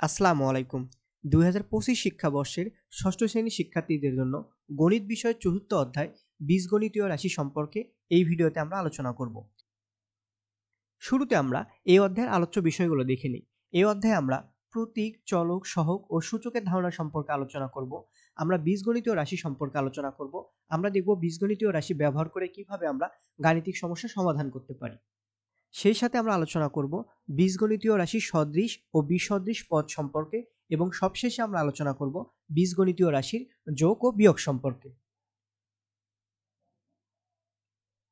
আসসালামু আলাইকুম। দুই হাজার পঁচিশ শিক্ষাবর্ষের ষষ্ঠ শ্রেণির শিক্ষার্থীদের জন্য গণিত বিষয়ের চতুর্থ অধ্যায় বীজগণিতীয় রাশি সম্পর্কে এই ভিডিওতে আমরা আলোচনা করব। শুরুতে আমরা এই অধ্যায়ের আলোচ্য বিষয়গুলো দেখে নিই। এই অধ্যায়ে আমরা প্রতীক, চলক, সহক ও সূচকের ধারণা সম্পর্কে আলোচনা করব। আমরা বীজগণিতীয় রাশি সম্পর্কে আলোচনা করব। আমরা দেখব বীজগণিতীয় রাশি ব্যবহার করে কীভাবে আমরা গাণিতিক সমস্যা সমাধান করতে পারি। সেই সাথে আমরা আলোচনা করব বীজগণিতীয় রাশি সদৃশ ও বিসদৃশ পদ সম্পর্কে এবং সবশেষে আমরা আলোচনা করব বীজগণিতীয় রাশির যোগ ও বিয়োগ সম্পর্কে।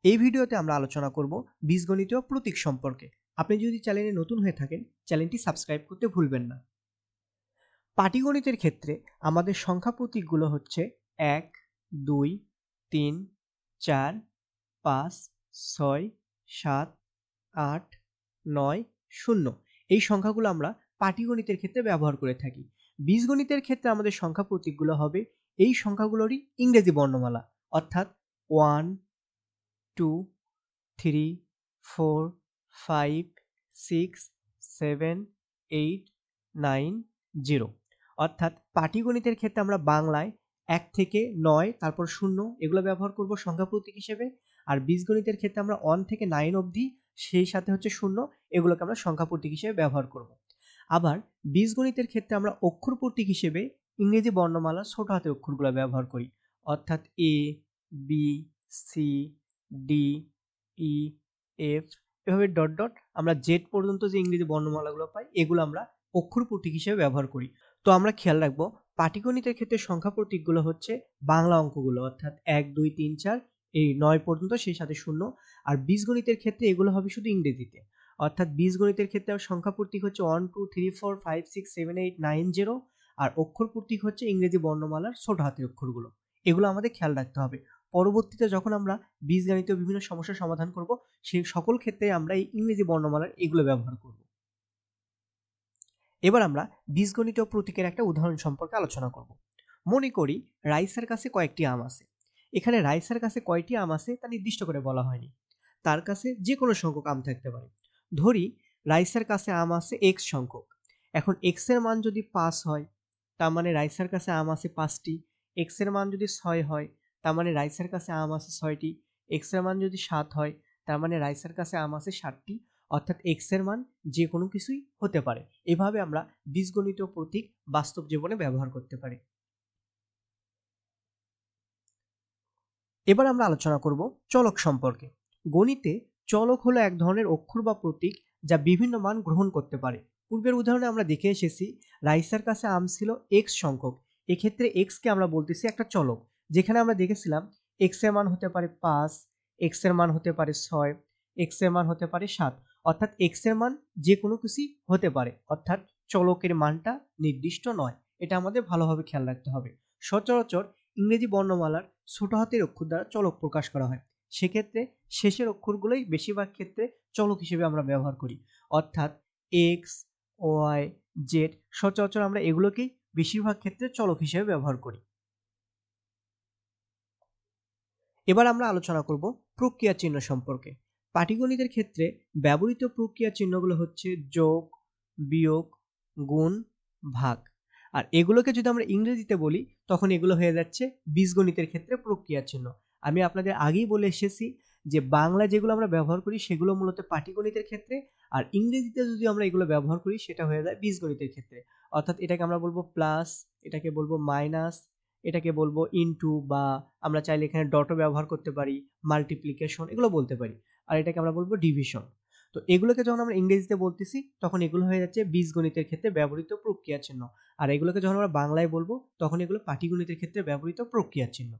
এই ভিডিওতে আমরা আলোচনা করব বীজগণিতীয় প্রতীক সম্পর্কে। আপনি যদি চ্যানেলে নতুন হয়ে থাকেন, চ্যানেলটি সাবস্ক্রাইব করতে ভুলবেন না। পাটিগণিতের ক্ষেত্রে আমাদের সংখ্যা প্রতীকগুলো হচ্ছে এক, দুই, তিন, চার, পাঁচ, ছয়, সাত আট, নয়, শূন্য। এই সংখ্যাগুলো আমরা পাটিগণিতের ক্ষেত্রে ব্যবহার করে থাকি। বীজগণিতের ক্ষেত্রে আমাদের সংখ্যা প্রতীকগুলো হবে এই সংখ্যাগুলোরই ইংরেজি বর্ণমালা। অর্থাৎ one, two, three, four, five, six, seven, eight, nine, zero. অর্থাৎ পাটিগণিতের ক্ষেত্রে আমরা বাংলায় এক থেকে নয়, তারপর শূন্য, এগুলো ব্যবহার করব সংখ্যা প্রতীক হিসেবে। আর বীজগণিতের ক্ষেত্রে আমরা ওয়ান থেকে নাইন অবধি সেই সাথে হচ্ছে শূন্য, এগুলোকে আমরা সংখ্যা প্রতীক হিসেবে ব্যবহার করব। আবার বীজগণিতের ক্ষেত্রে আমরা অক্ষর প্রতীক হিসেবে ইংরেজি বর্ণমালা ছোট হাতে অক্ষরগুলো ব্যবহার করি। অর্থাৎ A B C D E F এভাবে ডট ডট আমরা জেড পর্যন্ত যে ইংরেজি বর্ণমালাগুলো পাই, এগুলো আমরা অক্ষর প্রতীক হিসেবে ব্যবহার করি। তো আমরা খেয়াল রাখব, পাটিগণিতের ক্ষেত্রে সংখ্যা প্রতীকগুলো হচ্ছে বাংলা অঙ্কগুলো, অর্থাৎ এক, দুই, তিন, চার এই নয় পর্যন্ত সেই সাথে শূন্য। আর বীজগণিতের ক্ষেত্রে এগুলো হবে শুধু ইংরেজিতে। অর্থাৎ বীজগণিতের ক্ষেত্রে সংখ্যা প্রতীক হচ্ছে one two three four five six seven eight nine zero আর অক্ষর প্রতীক হচ্ছে ইংরেজি বর্ণমালার ছোট হাতের অক্ষরগুলো। এগুলো আমাদের খেয়াল রাখতে হবে। পরবর্তীতে যখন আমরা বীজগণিতীয় বিভিন্ন সমস্যার সমাধান করব সেই সকল ক্ষেত্রে আমরা এই ইংরেজি বর্ণমালার এগুলো ব্যবহার করব। এবার আমরা বীজগণিত প্রতীকের একটা উদাহরণ সম্পর্কে আলোচনা করব। মনে করি রাইসের কাছে কয়েকটি আম আছে। এখানে রাইসার কাছে কয়টি আম আছে তা নির্দিষ্ট করে বলা হয়নি। তার কাছে যে কোনো সংখ্যক আম থাকতে পারে। ধরি, রাইসার কাছে আম আছে এক্স সংখ্যক। এখন এক্সের মান যদি পাঁচ হয়, তার মানে রাইসার কাছে আম আছে পাঁচটি। এক্সের মান যদি ছয় হয়, তার মানে রাইসের কাছে আম আছে ছয়টি। এক্সের মান যদি সাত হয়, তার মানে রাইসার কাছে আম আছে ষাটটি অর্থাৎ এক্সের মান যে কোনো কিছুই হতে পারে। এভাবে আমরা বীজগণিত প্রতীক বাস্তব জীবনে ব্যবহার করতে পারি। এবার আমরা আলোচনা করব চলক সম্পর্কে। গণিতে চলক হলো এক ধরনের অক্ষর বা প্রতীক যা বিভিন্ন মান গ্রহণ করতে পারে। পূর্বের উদাহরণে আমরা দেখে এসেছি, রাইসার কাছে আম ছিল এক্স সংখ্যক। এক্ষেত্রে এক্সকে আমরা বলতেছি একটা চলক। যেখানে আমরা দেখেছিলাম এক্সের মান হতে পারে পাঁচ এক্সের মান হতে পারে ছয় এক্সের মান হতে পারে সাত। অর্থাৎ এক্সের মান যে কোনো কিছুই হতে পারে। অর্থাৎ চলকের মানটা নির্দিষ্ট নয়। এটা আমাদের ভালোভাবে খেয়াল রাখতে হবে। সচরাচর ইংরেজি বর্ণমালার ছোট হাতের অক্ষর দ্বারা চলক প্রকাশ করা হয়। সেক্ষেত্রে শেষের অক্ষরগুলোই বেশিরভাগ ক্ষেত্রে চলক হিসেবে আমরা ব্যবহার করি। অর্থাৎ এক্স ওয়াই জেড সচরাচর আমরা এগুলোকেই বেশিরভাগ ক্ষেত্রে চলক হিসেবে ব্যবহার করি। এবার আমরা আলোচনা করব প্রক্রিয়া চিহ্ন সম্পর্কে। পাটিগণিতের ক্ষেত্রে ব্যবহৃত প্রক্রিয়া চিহ্নগুলো হচ্ছে যোগ, বিয়োগ, গুণ, ভাগ। আর এগুলোকে যদি আমরা ইংরেজিতে বলি, তখন এগুলো হয়ে যাচ্ছে বীজগণিতের ক্ষেত্রে প্রক্রিয়া চিহ্ন। আমি আপনাদের আগেই বলে এসেছি যে বাংলা যেগুলো আমরা ব্যবহার করি, সেগুলো মূলত পাটিগণিতের ক্ষেত্রে, আর ইংরেজিতে যদি আমরা এগুলো ব্যবহার করি, সেটা হয়ে যায় বীজগণিতের ক্ষেত্রে। অর্থাৎ এটাকে আমরা বলব প্লাস, এটাকে বলব মাইনাস, এটাকে বলব ইনটু বা আমরা চাইলে এখানে ডটও ব্যবহার করতে পারি, মাল্টিপ্লিকেশন, এগুলো বলতে পারি। আর এটাকে আমরা বলব ডিভিশন। তো এগুলোকে যখন আমরা ইংরেজিতে বলতেছি, তখন এগুলো হয়ে যাচ্ছে বীজগণিতের ক্ষেত্রে ব্যবহৃত প্রক্রিয়া চিহ্ন। আর এগুলোকে যখন আমরা বাংলায় বলব, তখন এগুলো পাটিগণিতের ক্ষেত্রে ব্যবহৃত প্রক্রিয়া চিহ্ন।